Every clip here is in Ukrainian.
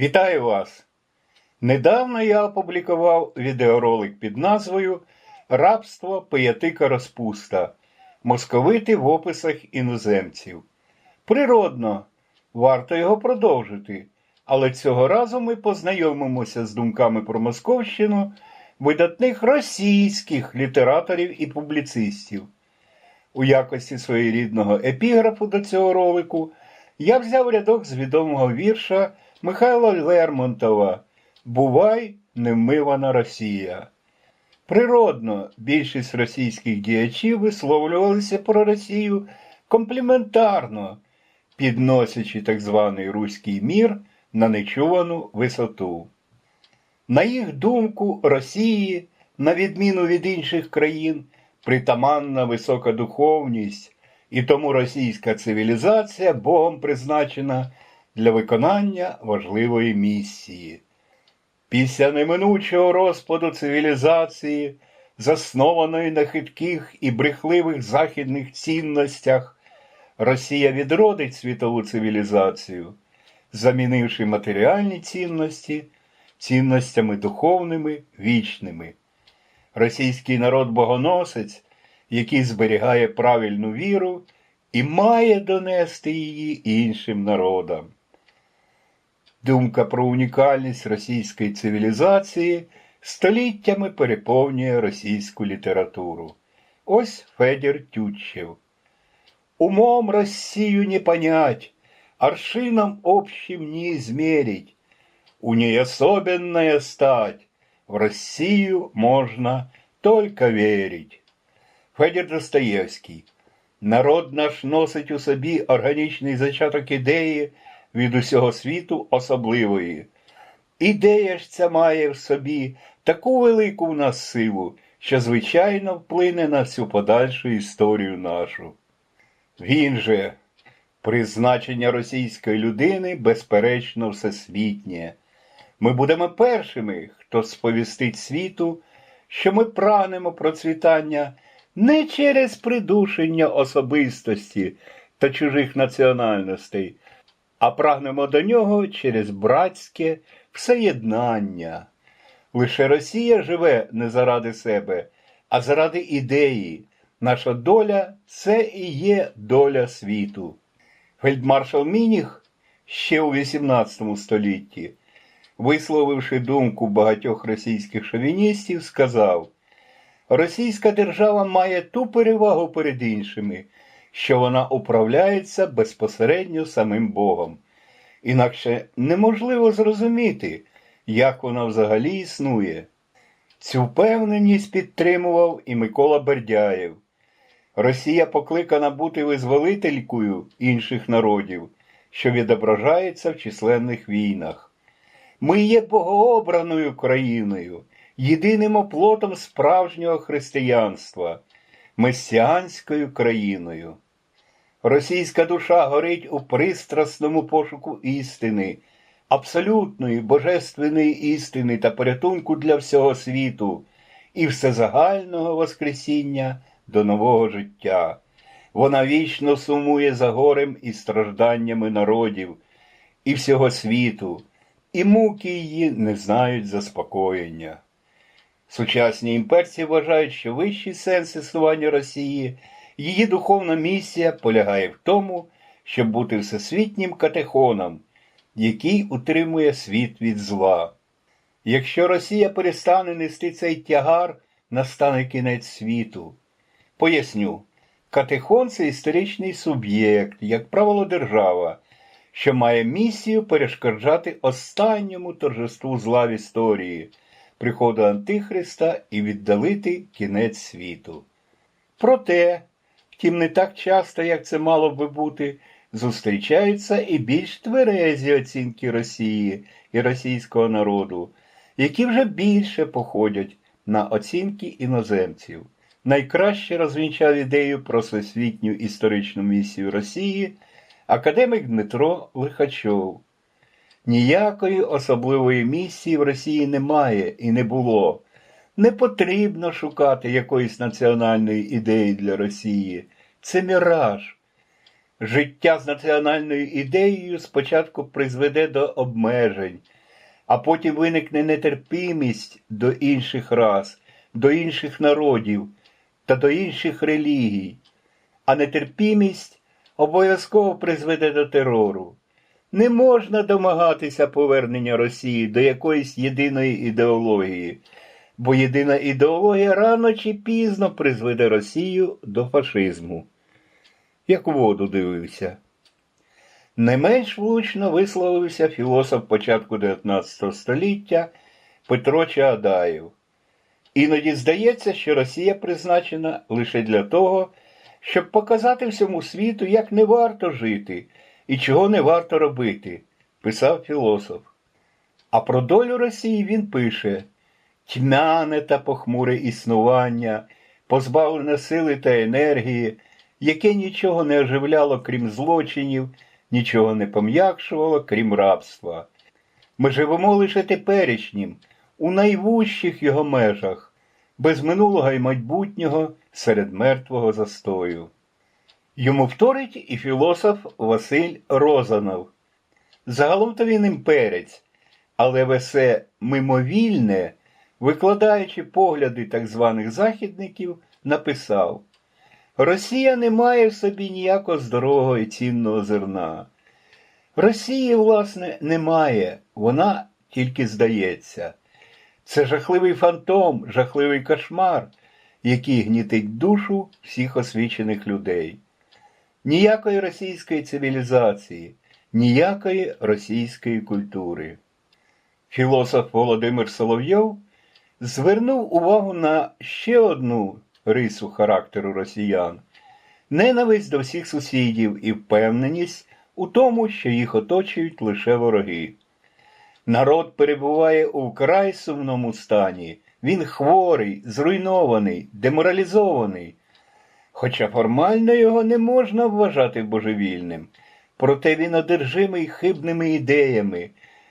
Вітаю вас! Недавно я опублікував відеоролик під назвою Рабство пиятика розпуста. Московити в описах іноземців. Природно, варто його продовжити, але цього разу ми познайомимося з думками про Московщину видатних російських літераторів і публіцистів. У якості своєрідного епіграфу до цього ролику я взяв рядок з відомого вірша Михайла Лермонтова Бувай, невмивана Росія. Природно, більшість російських діячів висловлювалися про Росію компліментарно, підносячи так званий руський мір на нечувану висоту. На їх думку, Росії, на відміну від інших країн, притаманна висока духовність, і тому російська цивілізація Богом призначена для виконання важливої місії. Після неминучого розпаду цивілізації, заснованої на хитких і брехливих західних цінностях, Росія відродить світову цивілізацію, замінивши матеріальні цінності цінностями духовними вічними. Російський народ богоносець, який зберігає правильну віру і має донести її іншим народам. Думка про унікальність російської цивілізації століттями переповнює російську літературу. Ось Федір Тютчев. Умом Россию не понять, аршином общим не измерить. У ней особенная стать, в Россию можно только верить. Федір Достоєвський. Народ наш носить у собі органічний зачаток ідеї від усього світу особливої. Ідея ж ця має в собі таку велику в нас силу, що звичайно вплине на всю подальшу історію нашу. Він же, призначення російської людини, безперечно, всесвітнє. Ми будемо першими, хто сповістить світу, що ми прагнемо процвітання не через придушення особистості та чужих національностей, а прагнемо до нього через братське всеєднання. Лише Росія живе не заради себе, а заради ідеї. Наша доля це і є доля світу. Фельдмаршал Мініх ще у XVIII столітті, висловивши думку багатьох російських шовіністів, сказав: Російська держава має ту перевагу перед іншими, що вона управляється безпосередньо самим Богом. Інакше неможливо зрозуміти, як вона взагалі існує. Цю впевненість підтримував і Микола Бердяєв. Росія покликана бути визволителькою інших народів, що відображається в численних війнах. Ми є богообраною країною, єдиним оплотом справжнього християнства, месіанською країною. Російська душа горить у пристрасному пошуку істини, абсолютної божественної істини та порятунку для всього світу і всезагального Воскресіння до нового життя. Вона вічно сумує за горем і стражданнями народів і всього світу, і муки її не знають заспокоєння. Сучасні імперці вважають, що вищий сенс існування Росії, її духовна місія полягає в тому, щоб бути всесвітнім катехоном, який утримує світ від зла. Якщо Росія перестане нести цей тягар, настане кінець світу. Поясню, катехон це історичний суб'єкт, як правило, держава, що має місію перешкоджати останньому торжеству зла в історії, приходу Антихриста і віддалити кінець світу. Проте, втім, не так часто, як це мало би бути, зустрічаються і більш тверезі оцінки Росії і російського народу, які вже більше походять на оцінки іноземців. Найкраще розвінчав ідею про всесвітню історичну місію Росії академик Дмитро Лихачов. Ніякої особливої місії в Росії немає і не було. Не потрібно шукати якоїсь національної ідеї для Росії. Це міраж. Життя з національною ідеєю спочатку призведе до обмежень, а потім виникне нетерпімість до інших рас, до інших народів та до інших релігій, а нетерпімість обов'язково призведе до терору. Не можна домагатися повернення Росії до якоїсь єдиної ідеології, бо єдина ідеологія рано чи пізно призведе Росію до фашизму. Як у воду дивився. Не менш влучно висловився філософ початку 19 століття Петро Чаадаєв. Іноді здається, що Росія призначена лише для того, щоб показати всьому світу, як не варто жити і чого не варто робити, писав філософ. А про долю Росії він пише тьмяне та похмуре існування, позбавлене сили та енергії, яке нічого не оживляло, крім злочинів, нічого не пом'якшувало, крім рабства. Ми живемо лише теперішнім, у найвужчих його межах, без минулого і майбутнього серед мертвого застою. Йому вторить і філософ Василь Розанов. Загалом то він імперець, але весе мимовільне, викладаючи погляди так званих західників, написав Росія не має в собі ніякого здорового і цінного зерна. Росії, власне, немає, вона тільки здається. Це жахливий фантом, жахливий кошмар, який гнітить душу всіх освічених людей. Ніякої російської цивілізації, ніякої російської культури. Філософ Володимир Соловйов звернув увагу на ще одну рису характеру росіян ненависть до всіх сусідів і впевненість у тому, що їх оточують лише вороги. Народ перебуває у вкрай сумному стані. Він хворий, зруйнований, деморалізований. Хоча формально його не можна вважати божевільним, проте він одержимий хибними ідеями,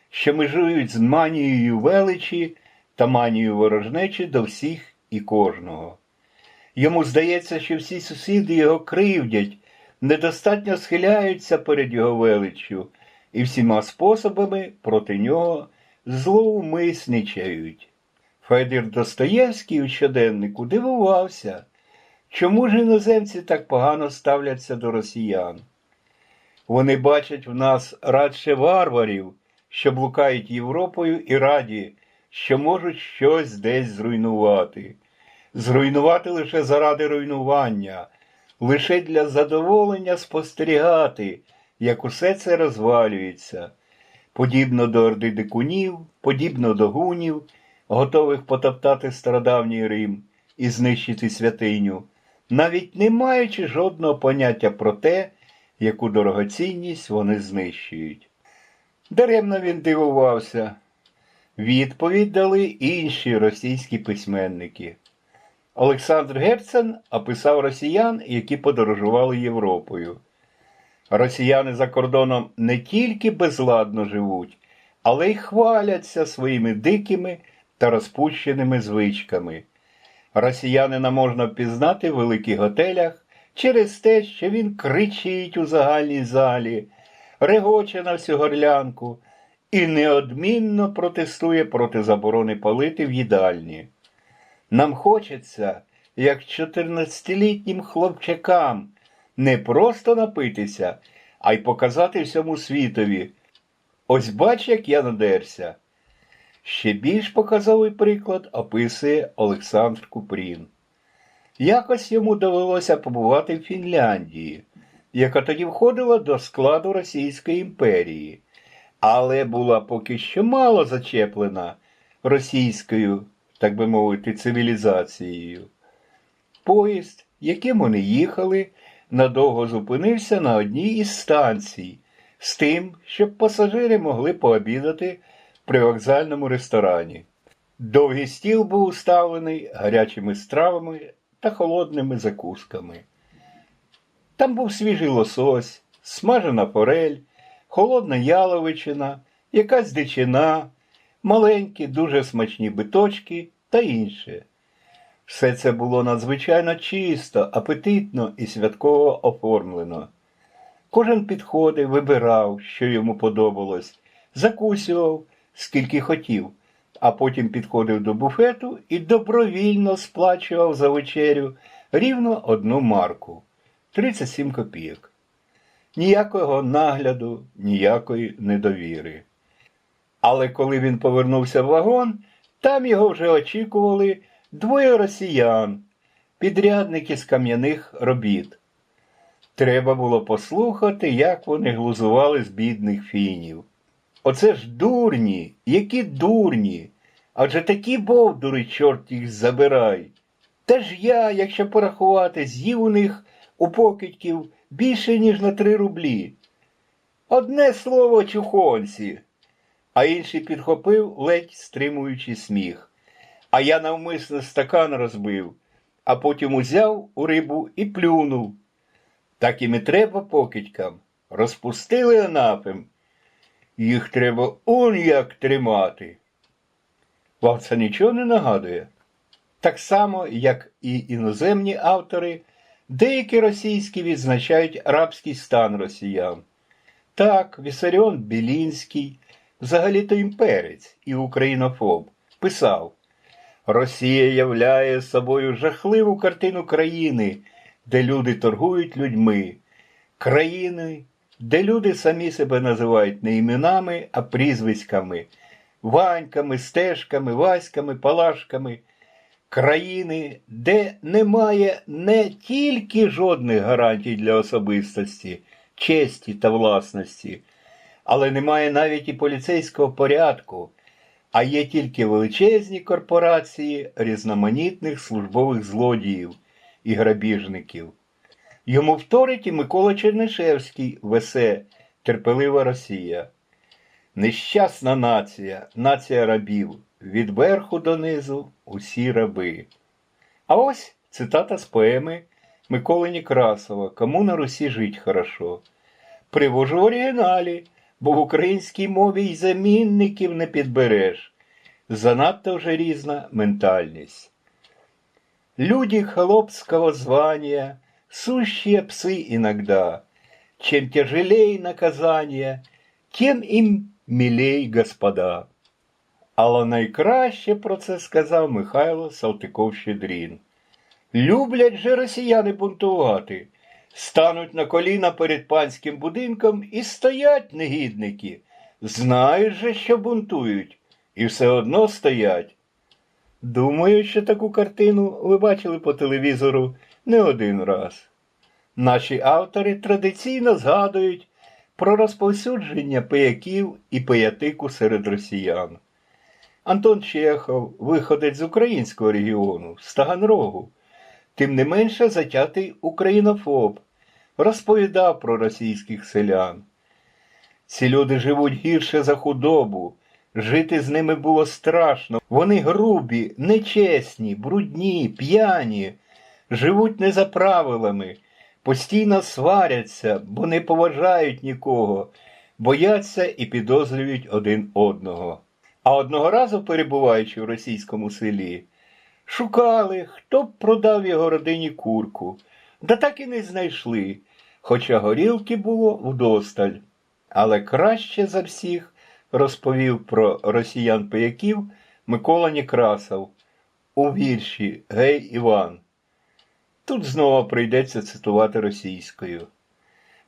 що межують з манією величі та манією ворожнечі до всіх і кожного. Йому здається, що всі сусіди його кривдять, недостатньо схиляються перед його величчю і всіма способами проти нього злоумисничають. Федір Достоєвський у щоденнику дивувався, чому ж іноземці так погано ставляться до росіян. Вони бачать в нас радше варварів, що блукають Європою і раді, що можуть щось десь зруйнувати. Зруйнувати лише заради руйнування, лише для задоволення спостерігати, як усе це розвалюється, подібно до орди дикунів, подібно до гунів, готових потоптати стародавній Рим і знищити святиню, навіть не маючи жодного поняття про те, яку дорогоцінність вони знищують. Даремно він дивувався. Відповідь дали інші російські письменники. Олександр Герцен описав росіян, які подорожували Європою. Росіяни за кордоном не тільки безладно живуть, але й хваляться своїми дикими та розпущеними звичками. Росіянина можна впізнати в великих готелях через те, що він кричить у загальній залі, регоче на всю горлянку і неодмінно протестує проти заборони палити в їдальні. Нам хочеться, як 14-літнім хлопчакам, не просто напитися, а й показати всьому світові. Ось бач, як я надерся. Ще більш показовий приклад описує Олександр Купрін. Якось йому довелося побувати в Фінляндії, яка тоді входила до складу Російської імперії, але була поки що мало зачеплена російською, так би мовити, цивілізацією. Поїзд, яким вони їхали, надовго зупинився на одній із станцій, з тим, щоб пасажири могли пообідати привокзальному ресторані. Довгий стіл був уставлений гарячими стравами та холодними закусками. Там був свіжий лосось, смажена форель, холодна яловичина, якась дичина, маленькі, дуже смачні биточки та інше. Все це було надзвичайно чисто, апетитно і святково оформлено. Кожен підходив, вибирав, що йому подобалось, закусював, скільки хотів, а потім підходив до буфету і добровільно сплачував за вечерю рівно одну марку 37 копійок. Ніякого нагляду, ніякої недовіри. Але коли він повернувся в вагон, там його вже очікували двоє росіян, підрядники з кам'яних робіт. Треба було послухати, як вони глузували з бідних фінів. Оце ж дурні, які дурні. Адже такі бовдури, чорт їх забирай. Та ж я, якщо порахувати, з'їв у них у покидьків більше, ніж на три рублі. Одне слово чухонці, а інший підхопив, ледь стримуючи сміх. А я навмисно стакан розбив, а потім узяв у рибу і плюнув. Так і треба покидькам. Розпустили анапим. Їх треба он як тримати. Вам це нічого не нагадує? Так само, як і іноземні автори, деякі російські відзначають рабський стан росіян. Так, Вісаріон Білінський, взагалі-то імперець і українофоб, писав Росія являє собою жахливу картину країни, де люди торгують людьми, країни, де люди самі себе називають не іменами, а прізвиськами, ваньками, стежками, васьками, палашками, країни, де немає не тільки жодних гарантій для особистості, честі та власності, але немає навіть і поліцейського порядку, а є тільки величезні корпорації різноманітних службових злодіїв і грабіжників. Йому вторить і Микола Чернишевський в есе Терпелива Росія. Нещасна нація, нація рабів, від верху до низу усі раби. А ось цитата з поеми Миколи Некрасова Кому на Русі жить хорошо. Привожу в оригіналі, бо в українській мові й замінників не підбереш. Занадто вже різна ментальність. Люди холопского звания, сущие псы иногда. Чем тяжелее наказание, тем им милей господа. Але найкраще про це сказав Михайло Салтиков-Щедрін. Люблять же росіяни бунтувати, стануть на коліна перед панським будинком і стоять негідники. Знають же, що бунтують, і все одно стоять. Думаю, що таку картину ви бачили по телевізору не один раз. Наші автори традиційно згадують про розповсюдження пияків і пиятику серед росіян. Антон Чехов, виходець з українського регіону, з Таганрогу, тим не менше затятий українофоб, розповідав про російських селян. Ці люди живуть гірше за худобу, жити з ними було страшно. Вони грубі, нечесні, брудні, п'яні, живуть не за правилами, постійно сваряться, бо не поважають нікого, бояться і підозрюють один одного. А одного разу, перебуваючи в російському селі, шукали, хто б продав його родині курку, да так і не знайшли, хоча горілки було вдосталь. Але краще за всіх розповів про росіян пияків Микола Некрасов у вірші Гей Іван. Тут знову прийдеться цитувати російською.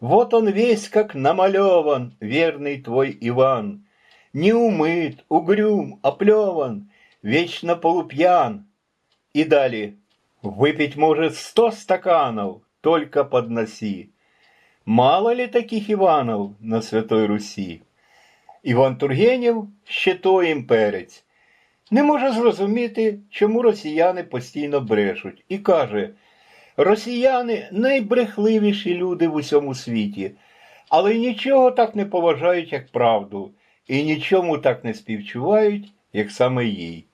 Вот он весь как намалеван, верный твой Иван, Не умыт, угрюм, оплеван, вечно полупьян. И далее. Выпить может сто стаканов, только подноси. Мало ли таких Іванов на Святой Русі? Іван Тургенєв ще той імперець. Не може зрозуміти, чому росіяни постійно брешуть, і каже: Росіяни найбрехливіші люди в усьому світі, але нічого так не поважають, як правду, і нічому так не співчувають, як саме їй.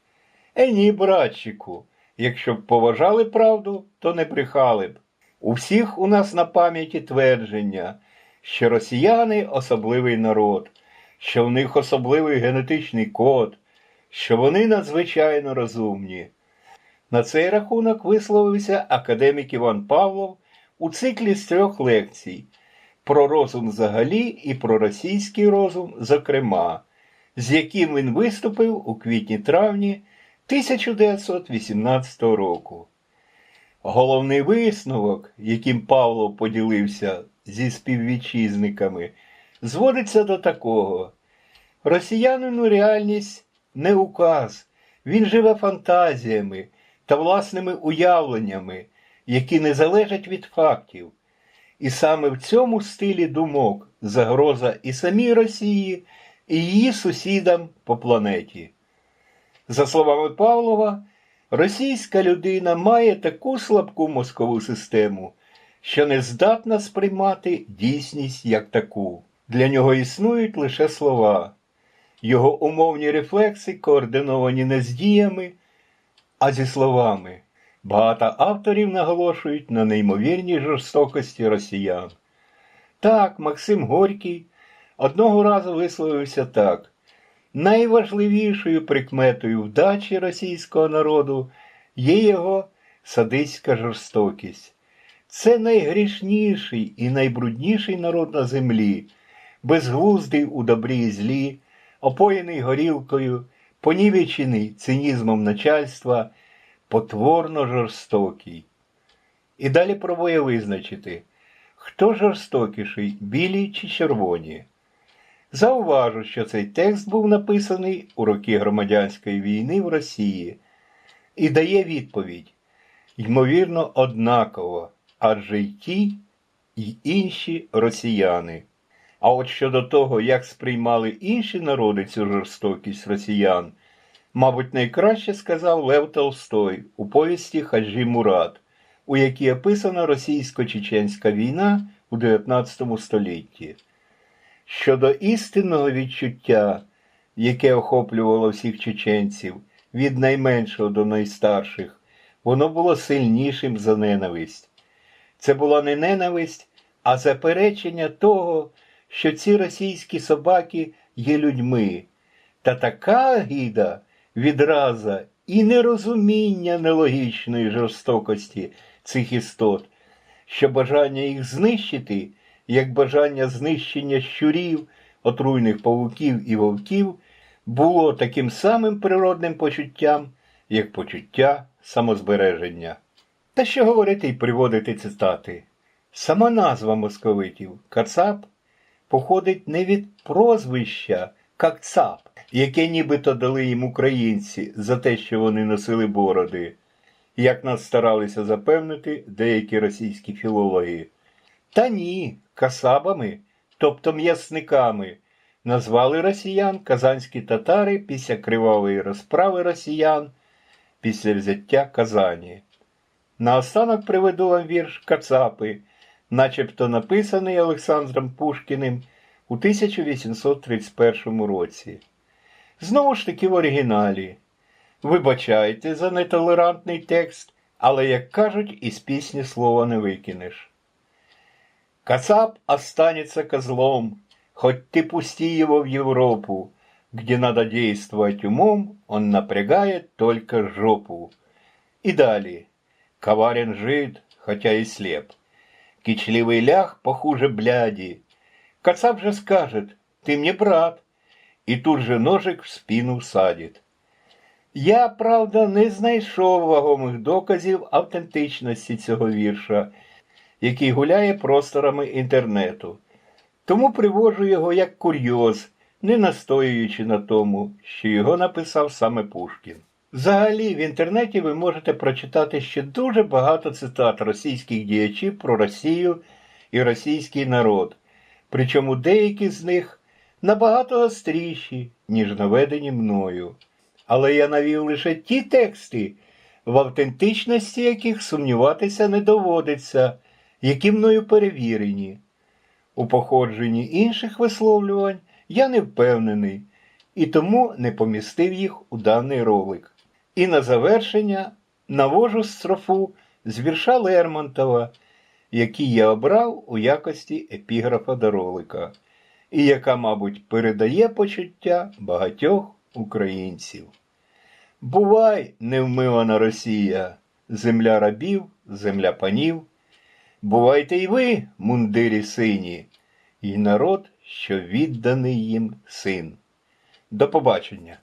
Е ні, братчику, якщо б поважали правду, то не брехали б. У всіх у нас на пам'яті твердження, що росіяни особливий народ, що в них особливий генетичний код, що вони надзвичайно розумні. На цей рахунок висловився академік Іван Павлов у циклі з трьох лекцій про розум взагалі і про російський розум, зокрема, з яким він виступив у квітні-травні 1918 року. Головний висновок, яким Павло поділився зі співвітчизниками, зводиться до такого: росіянину реальність не указ, він живе фантазіями та власними уявленнями, які не залежать від фактів. І саме в цьому стилі думок загроза і самій Росії, і її сусідам по планеті. За словами Павлова, російська людина має таку слабку мозкову систему, що не здатна сприймати дійсність як таку. Для нього існують лише слова. Його умовні рефлекси координовані не з діями, а зі словами. Багато авторів наголошують на неймовірній жорстокості росіян. Так, Максим Горький одного разу висловився так. Найважливішою прикметою вдачі російського народу є його садистська жорстокість. Це найгрішніший і найбрудніший народ на землі, безглуздий у добрі і злі, опоєний горілкою, понівечений цинізмом начальства, потворно жорстокий. І далі пробує визначити, хто жорстокіший, білі чи червоні. Зауважу, що цей текст був написаний у роки громадянської війни в Росії і дає відповідь, ймовірно, однаково, адже й ті, й інші росіяни. А от щодо того, як сприймали інші народи цю жорстокість росіян, мабуть, найкраще сказав Лев Толстой у повісті Хаджі Мурат, у якій описана російсько-чеченська війна у 19 столітті. Щодо істинного відчуття, яке охоплювало всіх чеченців від найменшого до найстарших, воно було сильнішим за ненависть. Це була не ненависть, а заперечення того, що ці російські собаки є людьми, та така гіда, відраза і нерозуміння нелогічної жорстокості цих істот, що бажання їх знищити як бажання знищення щурів, отруйних павуків і вовків, було таким самим природним почуттям, як почуття самозбереження. Та що говорити і приводити цитати? Сама назва московитів Кацап походить не від прозвища Какцап, яке нібито дали їм українці за те, що вони носили бороди, як нас старалися запевнити деякі російські філологи. Та ні, касабами, тобто м'ясниками, назвали росіян казанські татари після кривавої розправи росіян після взяття Казані. Наостанок приведу вам вірш Кацапи, начебто написаний Олександром Пушкіним у 1831 році. Знову ж таки в оригіналі. Вибачайте за нетолерантний текст, але, як кажуть, із пісні слова не викинеш. Кацап останется козлом, хоть ты пусти его в Европу, где надо действовать умом, он напрягает только жопу. И далее. Коварен жид, хотя и слеп. Кичливый лях похуже бляди. Кацап же скажет, ты мне брат, и тут же ножик в спину садит. Я, правда, не знайшов вагомих доказів автентичності цього вірша – який гуляє просторами інтернету. Тому привожу його як курйоз, не настоюючи на тому, що його написав саме Пушкін. Взагалі, в інтернеті ви можете прочитати ще дуже багато цитат російських діячів про Росію і російський народ, причому деякі з них набагато гостріші, ніж наведені мною. Але я навів лише ті тексти, в автентичності яких сумніватися не доводиться які мною перевірені. У походженні інших висловлювань я не впевнений і тому не помістив їх у даний ролик. І на завершення навожу строфу з вірша Лермонтова, який я обрав у якості епіграфа до ролика, і яка, мабуть, передає почуття багатьох українців. Бувай, невмивана Росія, земля рабів, земля панів. Бувайте й ви, мундирі сині, і народ, що відданий їм син. До побачення!